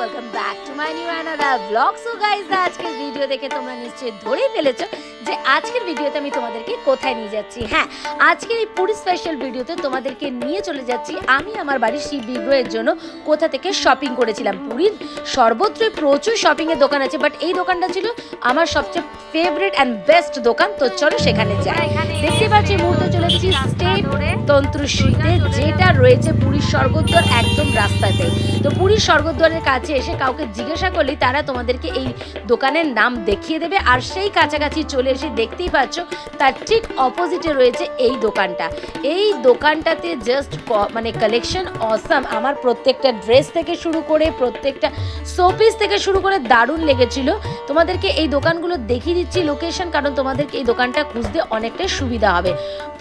Welcome back to my new another blog so guys আজকের video দেখে তোমরা নিশ্চয়ই ধরেই ফেলেছো যে আজকের ভিডিওতে আমি তোমাদেরকে কোথায় নিয়ে যাচ্ছি? হ্যাঁ আজকের এই পুরী স্পেশাল ভিডিওতে তোমাদেরকে নিয়ে চলে যাচ্ছি। আমি আমার বাড়ির শিব বিগ্রহের জন্য কোথা থেকে শপিং করেছিলাম? পুরীর সর্বত্রই প্রচুর শপিং এর দোকান আছে বাট এই দোকানটা ছিল আমার সবচেয়ে ফেভারিট অ্যান্ড বেস্ট দোকান। তো চলো সেখানে যাই। দেখতে পাচ্ছি মুহূর্তে চলে এসেছি স্টেট তন্ত্রশ্রীতে যেটা রয়েছে পুরীর স্বর্গদ্বার একদম রাস্তাতে। তো পুরীর স্বর্গদ্বারের কাছে এসে কাউকে জিজ্ঞাসা করলেই তারা তোমাদেরকে এই দোকানের নাম দেখিয়ে দেবে। আর সেই কাছাকাছি চলে এসে দেখতেই পাচ্ছ, তার ঠিক অপোজিটে রয়েছে এই দোকানটা। এই দোকানটাতে জাস্ট মানে কালেকশন অসাম আমার প্রত্যেকটা ড্রেস থেকে শুরু করে প্রত্যেকটা শোপিস থেকে শুরু করে দারুণ লেগেছিল। তোমাদেরকে এই দোকানগুলো দেখিয়ে দিচ্ছি লোকেশন কারণ তোমাদেরকে এই দোকানটা খুঁজতে অনেকটাই সুবিধা হবে।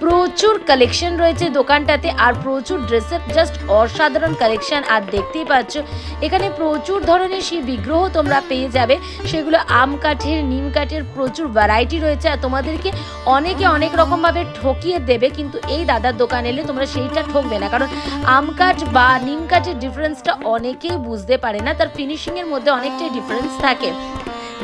প্রচুর কালেকশন রয়েছে দোকানটাতে, আর প্রচুর ড্রেসের জাস্ট অসাধারণ কালেকশন আর দেখতেই পাচ্ছ, এখানে প্রচুর ধরনের সেই বিগ্রহ তোমরা পেয়ে যাবে। সেগুলো আম কাঠের, নিম কাঠের প্রচুর ভ্যারাইটি রয়েছে আর তোমাদেরকে অনেকে অনেক রকমভাবে ঠকিয়ে দেবে, কিন্তু এই দাদার দোকান এলে তোমরা সেইটা ঠকবে না। কারণ আম কাঠ বা নিম কাঠের ডিফারেন্সটা অনেকেই বুঝতে পারে না। তার ফিনিশিংয়ের মধ্যে অনেকটাই ডিফারেন্স থাকে।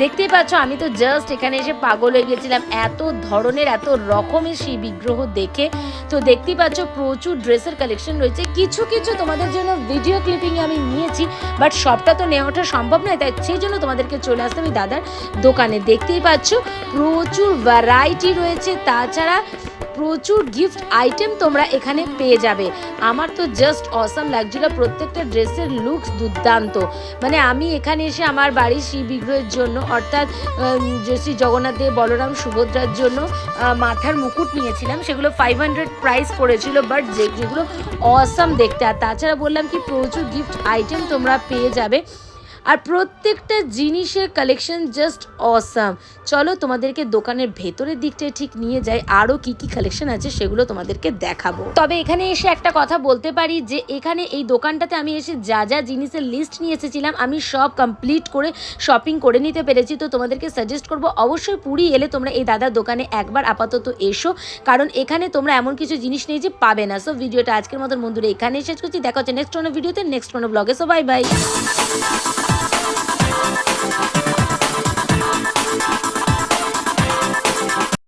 দেখতেই পাচ্ছ, আমি তো জাস্ট এখানে এসে পাগল হয়ে গেছিলাম। এত ধরনের, এত রকমের সেই বিগ্রহ দেখে। তো দেখতেই পাচ্ছ, প্রচুর ড্রেসের কালেকশন রয়েছে। কিছু কিছু তোমাদের জন্য ভিডিও ক্লিপিং আমি নিয়েছি বাট সবটা তো নেওয়া ওঠা সম্ভব নয়, তাই সেই জন্য তোমাদেরকে চলে আসতে আমি দাদার দোকানে। দেখতেই পাচ্ছ, প্রচুর ভ্যারাইটি রয়েছে। তাছাড়া প্রচুর গিফট আইটেম তোমরা এখানে পেয়ে যাবে। আমার তো জাস্ট অসাম লাগছিল প্রত্যেকটা ড্রেসের লুকস দুর্দান্ত। মানে আমি এখানে এসে আমার বাড়ির শ্রী বিগ্রহের জন্য অর্থাৎ শ্রী জগন্নাথ দেব, বলরাম, সুভদ্রার জন্য মাথার মুকুট নিয়েছিলাম। সেগুলো ফাইভ হান্ড্রেড প্রাইস পড়েছিল বাট যেগুলো অসাম দেখতে। আর তাছাড়া বললাম কি, প্রচুর গিফট আইটেম তোমরা পেয়ে যাবে। আর প্রত্যেকটা জিনিসের কালেকশন জাস্ট অসাম চলো তোমাদেরকে দোকানের ভেতরের দিকটায় ঠিক নিয়ে যাই আরও কি কি কালেকশন আছে সেগুলো তোমাদেরকে দেখাবো। তবে এখানে এসে একটা কথা বলতে পারি যে এখানে এই দোকানটাতে আমি এসে যা যা জিনিসের লিস্ট নিয়ে এসেছিলাম, আমি সব কমপ্লিট করে শপিং করে নিতে পেরেছি। তো তোমাদেরকে সাজেস্ট করব, অবশ্যই পুরী এলে তোমরা এই দাদার দোকানে একবার আপাতত এসো, কারণ এখানে তোমরা এমন কিছু জিনিস নেই যে পাবে না। সো ভিডিওটা আজকের মতন বন্ধুরা এখানে শেষ করছি, দেখা হচ্ছে নেক্সট কোনো ভিডিওতে নেক্সট কোনো ব্লগে সো বাই বাই